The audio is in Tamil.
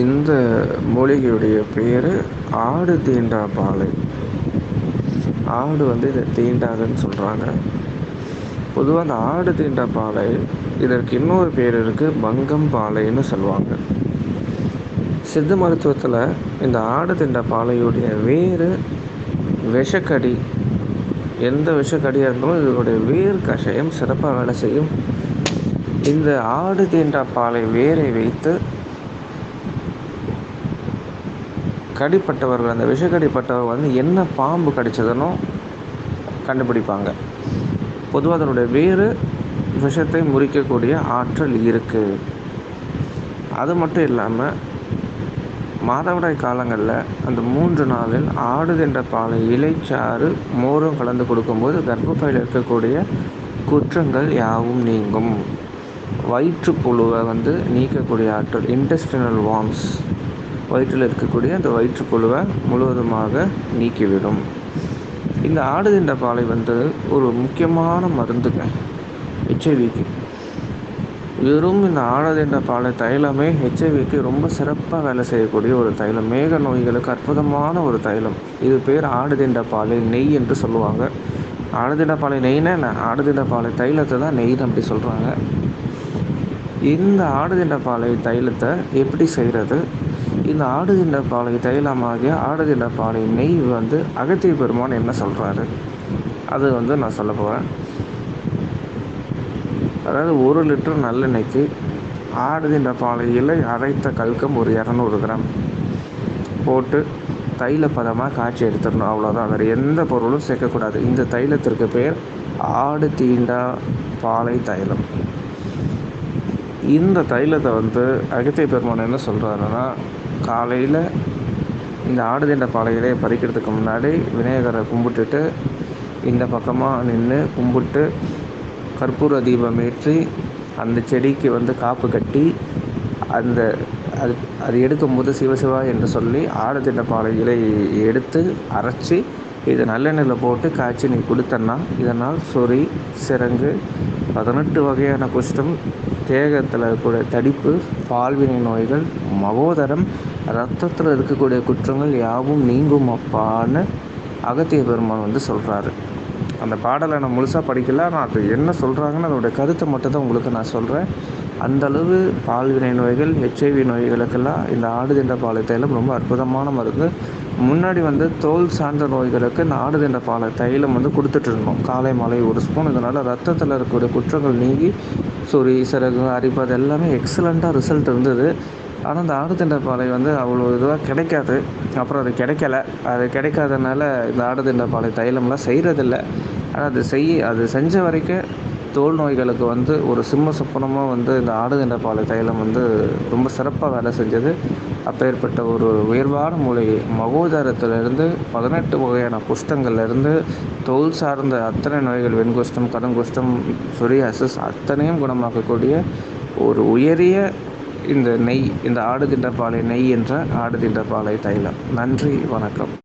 இந்த மூலிகையுடைய பேர் ஆடு தீண்டா பாலை. ஆடு வந்து இதை தீண்டாதுன்னு சொல்கிறாங்க பொதுவாக அந்த ஆடு தீண்டா பாலை இதற்கு இன்னொரு பேர் இருக்குது பங்கம் பாலைன்னு சொல்லுவாங்க. சித்த மருத்துவத்தில் இந்த ஆடு தீண்டா பாலையுடைய வேறு விஷக்கடி. எந்த விஷக்கடியாக இருந்தாலும் இதனுடைய வேர் கஷாயம் சிறப்பாக வேலை செய்யும். இந்த ஆடு தீண்டா பாலை வேரை வைத்து கடிப்பட்டவர்கள் அந்த விஷக்கடிப்பட்டவர் வந்து என்ன பாம்பு கடிச்சதுன்னு கண்டுபிடிப்பாங்க. பொதுவாக அதனுடைய வேறு விஷத்தை முறிக்கக்கூடிய ஆற்றல் இருக்குது அது மட்டும் இல்லாமல் மாதவிடாய் காலங்களில் அந்த மூன்று நாளில் ஆடுகின்ற பாலை இலைச்சாறு மோரும் கலந்து கொடுக்கும்போது கர்ப்பப்பையில் இருக்கக்கூடிய குற்றங்கள் யாவும் நீங்கும். வயிற்றுப்புழுவை வந்து நீக்கக்கூடிய ஆற்றல் இன்டெஸ்டினல் வார்ம்ஸ் வயிற்றில் இருக்கக்கூடிய அந்த வயிற்றுப்புழுவை முழுவதுமாக நீக்கிவிடும். இந்த ஆடுகின்ற பாலை வந்து ஒரு முக்கியமான மருந்துங்க. ஹெச்ஐவிக்கு வெறும் இந்த ஆடதின்ற பாலை தைலமே ஹெச்ஐவிக்கு ரொம்ப சிறப்பாக வேலை செய்யக்கூடிய ஒரு தைலம். மேக நோய்களுக்கு அற்புதமான ஒரு தைலம். இது பேர் ஆடுதிண்ட பாலை நெய் என்று சொல்லுவாங்க. ஆடுதிண்ட பாலை நெய்னா என்ன? ஆடுதிண்ட பாலை தைலத்தை தான் நெய்னு அப்படி சொல்கிறாங்க இந்த ஆடுதிண்ட பாலை தைலத்தை எப்படி செய்கிறது இந்த ஆடுகின்ற பாலை தைலமாகிய ஆடுகின்ற பாலை நெய் வந்து அகத்திய பெருமான் என்ன சொல்கிறாரு அது வந்து நான் சொல்ல போகிறேன் அதாவது ஒரு லிட்டர் நல்லெண்ணெய்க்கு ஆடுகின்ற பாலையில் அரைத்த கல்கம் ஒரு இரநூறு கிராம். போட்டு தைல பதமாக காய்ச்சி எடுத்துடணும் அவ்வளோதான் வேறு எந்த பொருளும் சேர்க்கக்கூடாது. இந்த தைலத்திற்கு பேர் ஆடு தீண்டா பாலை தைலம். இந்த தைலத்தை வந்து அகத்திய பெருமான் என்ன சொல்கிறாருன்னா காலையில் இந்த ஆடு தீண்ட பாலையிலே பறிக்கிறதுக்கு முன்னாடி விநாயகரை கும்பிட்டுட்டு இந்த பக்கமாக நின்று கும்பிட்டு கற்பூர தீபம் ஏற்றி அந்த செடிக்கு வந்து காப்பு கட்டி அந்த அது அது எடுக்கும்போது சிவசிவா என்று சொல்லி ஆடுதிண்ட பாலை எடுத்து அரைச்சி இதை நல்லெண்ணெயில் போட்டு காய்ச்சி நீ கொடுத்தன்னா இதனால் சொறி சிரங்கு பதினெட்டு வகையான குஷ்டம் தேகத்தில் இருக்கக்கூடிய தடிப்பு பால்வினை நோய்கள் மகோதரம் ரத்தத்தில் இருக்கக்கூடிய குற்றங்கள் யாவும் நீங்கும் அப்பான்னு அகத்திய பெருமான் வந்து சொல்கிறாரு அந்த பாடலை நான் முழுசாக படிக்கல ஆனால் அது என்ன சொல்கிறாங்கன்னு அதோடய கருத்தை மட்டும் தான் உங்களுக்கு நான் சொல்கிறேன் அந்தளவு பால்வினை நோய்கள் ஹெச்ஐவி நோய்களுக்கெல்லாம் இந்த ஆடுதிண்ட பாலை தைலம் ரொம்ப அற்புதமான மருந்து. முன்னாடி வந்து தோல் சார்ந்த நோய்களுக்கு இந்த ஆடுதிண்ட பாலை தைலம் வந்து கொடுத்துட்டு இருந்தோம். காலை மாலை ஒரு ஸ்பூன் இதனால் ரத்தத்தில் இருக்கக்கூடிய குற்றங்கள் நீங்கி சுரி சிறகு அரிப்பு அது எல்லாமே எக்ஸலண்ட்டாக ரிசல்ட் இருந்தது. ஆனால் அந்த ஆடுதிண்ட பாலை வந்து அவ்வளோ இதுவாக கிடைக்காது. அப்புறம் அது கிடைக்கல. அது கிடைக்காதனால இந்த ஆடுதிண்ட பாலை தைலம்லாம் செய்கிறதில்ல ஆனால் அது செய் அது செஞ்ச வரைக்கும் தோல் நோய்களுக்கு வந்து ஒரு சிம்ம சொப்பனமாக வந்து இந்த ஆடுகின்ற பாலை தைலம் வந்து ரொம்ப சிறப்பாக வேலை செஞ்சது. அப்பேற்பட்ட ஒரு உயர்வான மூலிகை மகோதாரத்திலிருந்து பதினெட்டு வகையான குஷ்டங்கள்லேருந்து தோல் சார்ந்த அத்தனை நோய்கள் வெண்குஷ்டம் கருங்குஷ்டம் சொரியாசஸ் அத்தனையும் குணமாக்கக்கூடிய ஒரு உயரிய இந்த நெய் இந்த ஆடுகின்ற பாலை நெய் என்ற ஆடுகின்ற பாலை தைலம். நன்றி வணக்கம்.